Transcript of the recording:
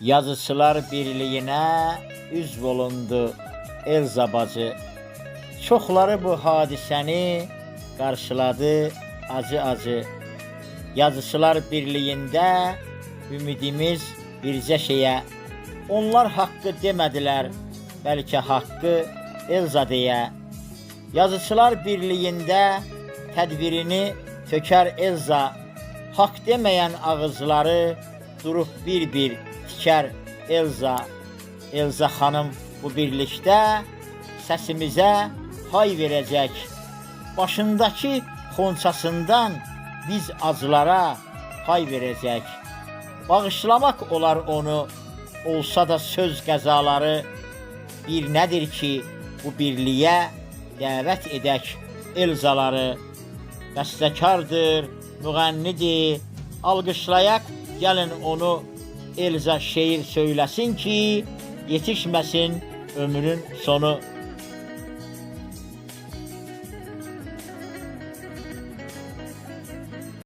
Yazıçılar Birliğinə üzv olundu Elza bacı. Çoxları bu hadisəni qarşıladı acı-acı. Yazıçılar Birliyində ümidimiz bircə şeyə. Onlar haqqı demədilər, bəlkə haqqı Elza deyə. Yazıçılar Birliyində tədbirini tökər Elza. Haqq deməyən ağızları durub bir-bir tikər Elza. Elza xanım bu birlikdə səsimizə hay verəcək. Başındakı xonçasından biz acılara hay verəcək. Bağışlamaq olar onu, olsa da söz qəzaları bir nədir ki, bu birliyə dəvət edək Elzaları. Bəstəkardır, müğənnidir, alqışlayaq, gəlin onu Elza şeir söyləsin ki, yetişməsin ömrün sonu